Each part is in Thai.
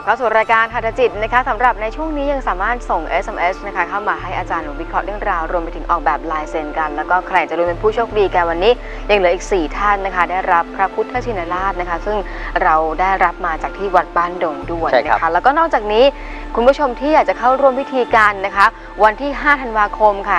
ลับเข้าสู่รายการหัตถจิตนะคะสำหรับในช่วงนี้ยังสามารถส่ง SMS นะคะเข้ามาให้อาจารย์วิเคราะห์เรื่องราวรวมไปถึงออกแบบลายเซ็นกัน แล้วก็ใครจะรู้เป็นผู้โชคดีกันวันนี้ ยังเหลืออีก 4 ท่านนะคะ ได้รับพระพุทธชินราชนะคะ ซึ่งเราได้รับมาจากที่วัดบ้านดงด้วยใช่ครับนะคะแล้วก็นอกจากนี้คุณผู้ชมที่อยากจะเข้าร่วมพิธีการนะคะ วันที่ 5 ธันวาคมค่ะ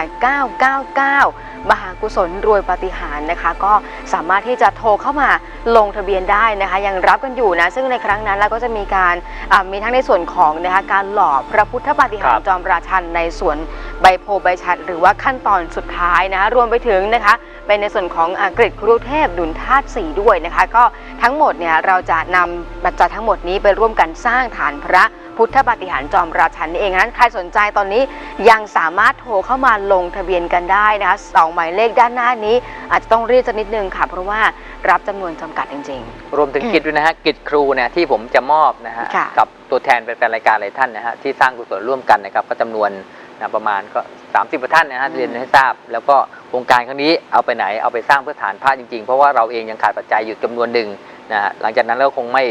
999 มหากุศลรวยปาฏิหาริย์นะคะ ก็สามารถที่จะโทรเข้ามาลงทะเบียนได้นะคะ ยังรับกันอยู่นะ ซึ่งในครั้งนั้นเราก็จะมีการอ่ามีทั้งในส่วนของนะคะการหล่อพระพุทธปาฏิหาริย์จอมราชันในส่วนใบโพใบชัด หรือว่าขั้นตอนสุดท้ายนะคะรวมไปถึงนะคะเป็นในส่วนของอ่ากริดครูเทพดุลธาตุสีด้วยนะคะ ก็ทั้งหมดเนี่ยเราจะนำบัจจัยทั้งหมดนี้ไปร่วมกันสร้างฐานพระ พุทธปาฏิหาริย์จอมราชันนี่เองนั้นใครสนใจตอนนี้ยังสามารถโทรเข้ามาลงทะเบียนกันได้นะคะสองหมายเลขด้านหน้านี้ อาจจะต้องรีบสักนิดนึงค่ะ เพราะว่ารับจำนวนจำกัดจริงรวมถึงกิจด้วยนะฮะกิจครูเนี่ยที่ผมจะมอบนะฮะค่ะกับตัวแทนแฟนๆรายการหลายท่านนะฮะที่สร้างกุศลร่วมกันนะครับก็จำนวนนะประมาณก็ 30กว่าท่านนะฮะอืมเรียนให้ทราบ แล้วก็โครงการครั้งนี้เอาไปไหนเอาไปสร้างเพื่อฐานพระจริงๆ เพราะว่าเราเองยังขาดปัจจัยอยู่จำนวนหนึ่งนะฮะหลังจากนั้นเราคงไม่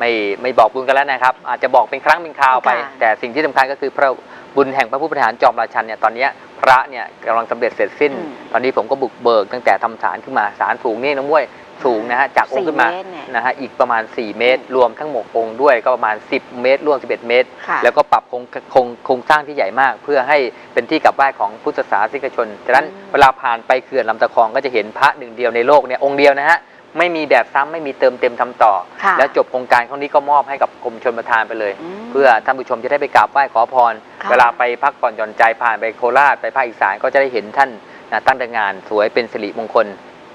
ไม่ไม่บอกบุญกันแล้วนะครับ อาจจะบอกเป็นครั้งเป็นคราวไป ค่ะ แต่สิ่งที่สำคัญก็คือพระบุญแห่งพระผู้บริหารจอมราชันเนี่ยตอนเนี้ยพระเนี่ยกำลังสำเร็จเสร็จสิ้น อืม ตอนนี้ผมก็บุกเบิกตั้งแต่ทำศาลขึ้นมาศาลสูงนี่น้องมวยสูงนะฮะจากๆองค์สี่ขึ้นมาเมตรเนี่ยนะฮะอีกประมาณ 4 เมตร รวมทั้งหมดองค์ด้วยก็ประมาณ 10 เมตรร่วม 11 เมตร ค่ะ แล้วก็ปรับโครงโครงโครงสร้างที่ใหญ่มาก เพื่อให้เป็นที่กลับไหว้ของพุทธศาสนิกชนฉะนั้นอืม เวลาผ่านไปเขื่อนลำตะคองก็จะเห็นพระหนึ่งเดียวในโลกเนี่ยองค์เดียวนะฮะ ไม่มีแบบซ้ำไม่มีเติมเต็มทำต่อค่ะแล้วจบโครงการครั้งนี้ก็มอบให้กับกรมชนประทานไปเลยมเพื่อท่านผู้ชมจะได้ไปกราบไหว้ขอพรค่ะเวลาไปพักผ่อนหย่อนใจผ่านไปโคราชไปภาคอีสานก็จะได้เห็นท่านนะตั้งแต่งานสวยเป็นสิริมงคล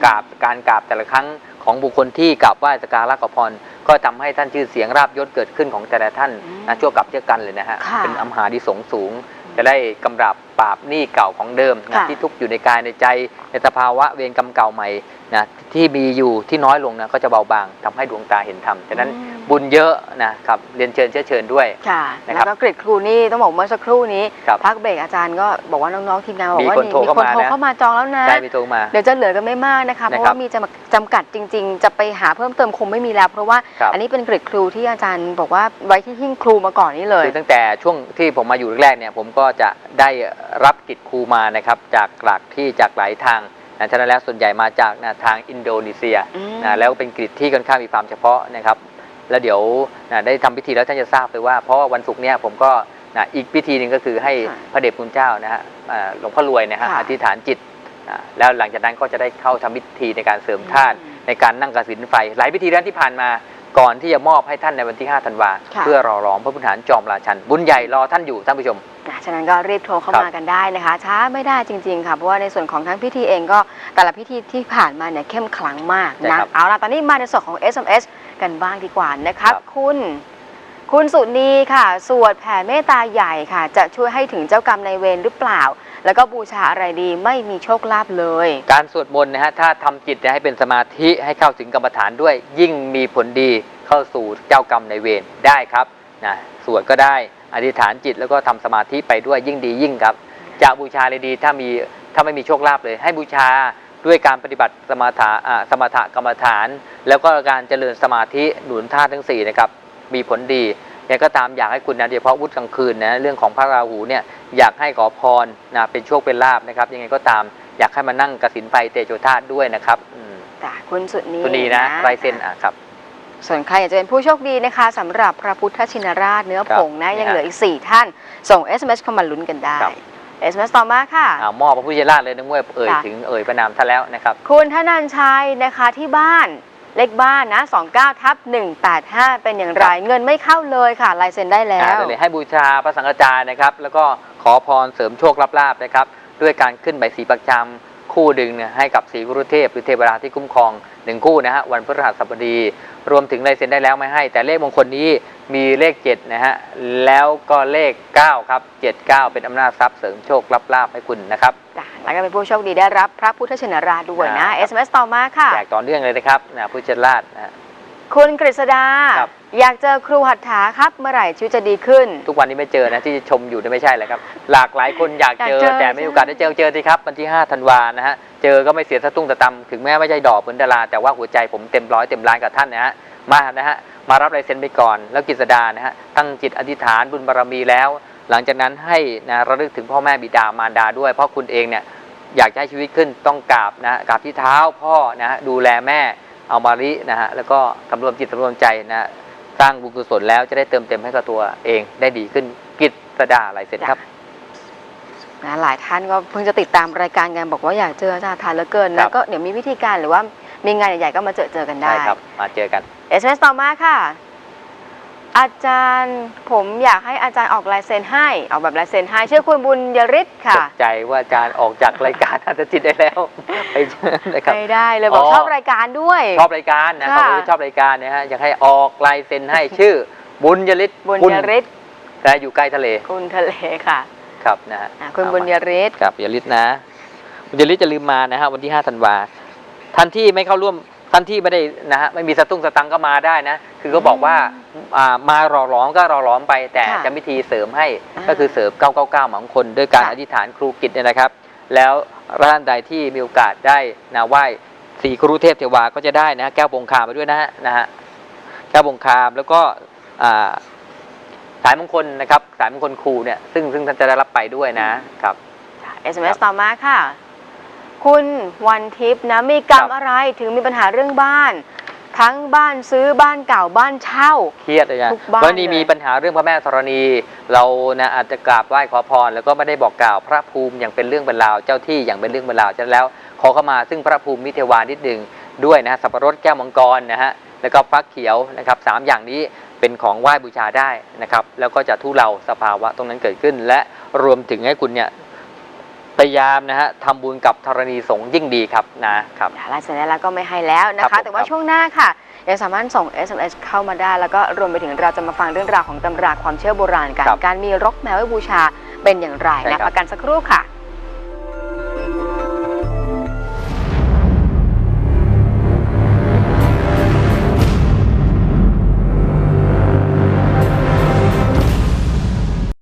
กราบการกราบแต่ละครั้งของบุคคลที่กราบไหว้สักการะขอพร ก็ทำให้ท่านชื่อเสียงราบยศเกิดขึ้นของแต่ละท่านอืมนะชั่วกับเชื่อกันเลยนะฮะค่ะเป็นอำหาดิสงส์สูง จะได้กำราบ ปราบหนี้เก่าของเดิมนะค่ะที่ทุกข์อยู่ในกายในใจในสภาวะเวรกรรมเก่าใหม่นะที่มีอยู่ที่น้อยลงนะก็จะเบาบางทำให้ดวงตาเห็นธรรมฉะนั้นอืมบุญเยอะนะครับเรียนเชิญเชื้อเชิญด้วยค่ะนะคแล้รับวก็กริดครูนี่ต้องบอกเมื่อสักครู่นี้ครับพักเบรกอาจารย์ก็บอกว่าน้องๆทีมงานบอกมีว่าคนมีโทรมีเข้าคนมาโทรนะเข้ามาจองแล้วนะได้มีโทรมาเดี๋ยวจะเหลือกันไม่มากนะคะเพนะครับราะว่ามีจำจำกัดจริง ๆ จะไปหาเพิ่มเติมคงไม่มีแล้ว เพราะว่าครับอันนี้เป็นกริดครูที่อาจารย์บอกว่าไว้ที่หิ้งครูมาก่อนนี่เลยคือตั้งแต่ช่วงที่ผมมาอยู่แรกๆเนี่ยผมก็จะได้รับกิจครูมานะครับจากหลักที่จากหลายทางนะฉะนั้นแล้วส่วนใหญ่มาจากนะทางอินโดนีเซียอืมนะแล้วเป็นกิจที่ค่อนข้างมีความเฉพาะนะครับ แล้วเดี๋ยวนะได้ทำพิธีแล้วท่านจะทราบเลยว่าเพราะว่าวันศุกร์เนี่ยผมก็นะอีกพิธีหนึ่งก็คือให้ค่ะพระเดชคุณเจ้านะฮะอ่าหลวงพ่อรวยนะฮะค่ะอธิษฐานจิตนะแล้วหลังจากนั้นก็จะได้เข้าทำพิธีในการเสริมธาตุอืมในการนั่งกสินไฟ หลายพิธีนั้นที่ผ่านมาก่อนที่จะมอบให้ท่านในวันที่ 5 ธันวาค่ะเพื่อรอร้องพระพุทธฐานจอมราชัน บุญใหญ่รอท่านอยู่ท่านผู้ชม นะฉะนั้นก็รีบโทรเข้าครับมากันได้นะคะ ช้าไม่ได้จริง ๆ ค่ะ เพราะว่าในส่วนของทั้งพิธีเองก็แต่ละพิธีที่ผ่านมาเนี่ยเข้มขลังมากใช่นะครับเอาล่ะ ตอนนี้มาในส่วนของ SMS กันบ้างดีกว่านะครับครับ คุณ คุณสุนีค่ะ สวดแผ่เมตตาใหญ่ค่ะ จะช่วยให้ถึงเจ้ากรรมในายเวรหรือเปล่า แล้วก็บูชาอะไรดีไม่มีโชคลาภเลย การสวดมนต์นะฮะถ้าทำจิตเนี่ยให้เป็นสมาธิให้เข้าถึงกรรมฐานด้วย ยิ่งมีผลดีเข้าสู่เจ้ากรรมในายเวรได้ครับนะสวดก็ได้ อธิษฐานจิตแล้วก็ทำสมาธิไปด้วยยิ่งดียิ่งครับ จะบูชาเลยดีถ้ามีถ้าไม่มีโชคลาภเลย ให้บูชาด้วยการปฏิบัติสมาถะอ่าสมถะกรรมฐาน แล้วก็การเจริญสมาธิหนุนธาตุทั้งสี่นะครับมีผลดียังก็ตามอยากให้คุณนะโดยเฉพาะวุฒิกลางคืนนะเรื่องของพระราหูเนี่ยอยากให้ขอพรนะเป็นโชคเป็นลาบนะครับ ยังไงก็ตามอยากให้มานั่งกสินไฟเตโชธาตุด้วยนะครับอืมจ้ะคุณสุนีตัวนี้นะไรเส้นอะครับ ส่วนใครอยากจะเป็นผู้โชคดีนะคะสำหรับพระพุทธชินราชเนื้อครับผงนะนี่ฮะยังเหลืออีก 4 ท่าน ส่ง SMS เข้ามาลุ้นกันได้ ครับ SMS ต่อมาค่ะ อ่ามอบพระพุทธเจ้าเลยนะเมื่อเอ่ยจ้ะ ถึงเอ่ยประนามท่านแล้วนะครับ คุณธนันชัยนะคะที่บ้านเลขบ้านนะ 29ทับ185 เป็นอย่างไร เงินไม่เข้าเลยค่ะลายเซ็นได้แล้อ่าวได้เลยให้บูชาพระสังฆจารนะครับ แล้วก็ขอพรเสริมโชคลาภๆนะครับ ด้วยการขึ้นใบสีประจำ คู่ดึงเนี่ยให้กับสีกุรุเทพหรือเทวดาที่คุ้มครองหนึ่งคู่นะฮะวันพฤหัสบดี รวมถึงลายเซ็นได้แล้วไม่ให้ แต่เลขมงคลนี้มีเลข7นะฮะแล้วก็เลข9ครับ79 เป็นอำนาจทรัพย์เสริมโชคลาภๆให้คุณนะครับจ้ะแล้วก็เป็นผู้โชคดีได้รับพระพุทธชินราชด้วยนะครับ SMS ต่อมาค่ะแจกต่อเนื่องเลยนะครับนะพุทธราชนะฮะ คุณกฤษดา ครับ อยากเจอครูหัตถาครับเมื่อไหร่ชีวิตจะดีขึ้น ทุกวันนี้ไม่เจอนะที่ชมอยู่เนี่ยไม่ใช่เลยครับ หลากหลายคนอยากเจอ อยากเจอ แต่ไม่มีโอกาสได้เจอเจอทีครับวันที่5ธันวานะฮะเจอก็ไม่เสียสตุ้งตะตำถึงแม้ไม่ใช่ดอกเหมือนดาราแต่ว่าหัวใจผมเต็มร้อยเต็มล้านกับท่านนะฮะมานะฮะมารับลายเซ็นไปก่อน แล้วกิษดานะฮะตั้งจิตอธิษฐานบุญบารมีแล้ว หลังจากนั้นให้นะระลึกถึงพ่อแม่บิดามารดาด้วย เพราะคุณเองเนี่ยอยากจะให้ชีวิตขึ้นต้องกราบนะกราบที่เท้าพ่อนะฮะดูแลแม่ เอามารินะฮะแล้วก็สำรวมจิตสำรวมใจนะฮะสร้างบุญกุศลแล้วจะได้เติมเต็มให้กับตัวเองได้ดีขึ้นกิษดาลายเซ็นครับนะหลายท่านก็เพิ่งจะติดตามรายการกันบอกว่าอยากเจออาจารย์ทานเหลือเกินครันะบก็เดี๋ยวมีวิธีการหรือว่ามีงานใหญ่ๆก็มาเจอเจอกันได้ใช่ครับมาเจอกัน SMS ต่อมาค่ะ อาจารย์ผมอยากให้อาจารย์ออกลายเซ็นให้ออกแบบลายเซ็นให้ชื่อคุณบุญยริศตค่ะกใจว่าอาจารย์ออกจากรายการอาจจะจิตได้แล้วไปเจอนะครับ ไม่ได้เลยบอกอ๋อ ชอบรายการด้วย ชอบรายการนะค่ะเขาบอกว่าชอบรายการนะฮะอยากให้ออกลายเซ็นให้ชื่อ บุญยริศบุญคุณยริศแต่อยู่ใกล้ทะเลคุณทะเลค่ะครับนะฮะอะคุณเอามาบุญยริศ ครับยริศนะบุญยริศจะลืมมานะฮะวันที่5ธันวาท่านที่ไม่เข้าร่วม ท่านที่ไม่ได้นะฮะไม่มีสตุ้งสตังค์ก็มาได้นะ คือก็บอกว่าอ่ามารอหลอมก็รอหลอมไป แต่ค่ะจะวิธีเสริมให้อ่าก็คือเสริม 999หมางคนด้วยการค่ะอธิษฐานครูกิจเนี่ยนะครับ แล้วท่านใดที่มีโอกาสได้นะไหว้สีครูเทพเทวาก็จะได้นะแก้วบงคามไปด้วยนะฮะนะฮะแก้วบงคามแล้วก็อ่าสายมงคลนะครับสายมงคลครูเนี่ยซึ่งซึ่งท่านจะได้รับไปด้วยนะครับ SMS ต่อมาค่ะ คุณวันทิพย์นะมีกรรมครับอะไรถึงมีปัญหาเรื่องบ้าน ทั้งบ้านซื้อบ้านเก่าบ้านเช่า เครียดเลยนะทุกบ้านเพราะนี่เลยมีปัญหาเรื่องพระแม่ธรณี เรานะอาจจะกราบไหว้ขอพร แล้วก็ไม่ได้บอกกล่าวพระภูมิอย่างเป็นเรื่องเป็นราวเจ้าที่อย่างเป็นเรื่องเป็นราวฉะนั้นแล้ว ขอเข้ามาซึ่งพระภูมิมิเทวานิดหนึ่งด้วยนะฮะสับปะรดแก้วมังกรนะฮะแล้วก็ฟักเขียวนะครับสามอย่างนี้เป็นของไหว้บูชาได้นะครับแล้วก็จะทุเลาสภาวะตรงนั้นเกิดขึ้น และรวมถึงให้คุณเนี่ย พยายามนะฮะทำบุญกับธรณีสงฆ์ยิ่งดีครับนะครับลายเซ็นแล้วก็ไม่ให้แล้วนะครัคะ บผมแต่ว่าครับ ช่วงหน้าค่ะยังสามารถส่ง SMS เข้ามาได้ แล้วก็รวมไปถึงเราจะมาฟังเรื่องราวของตำราความเชื่อโบราณกันการมีรกแมวไว้บูชาเป็นอย่างไรใช่นะครับประกันสักครู่ค่ะ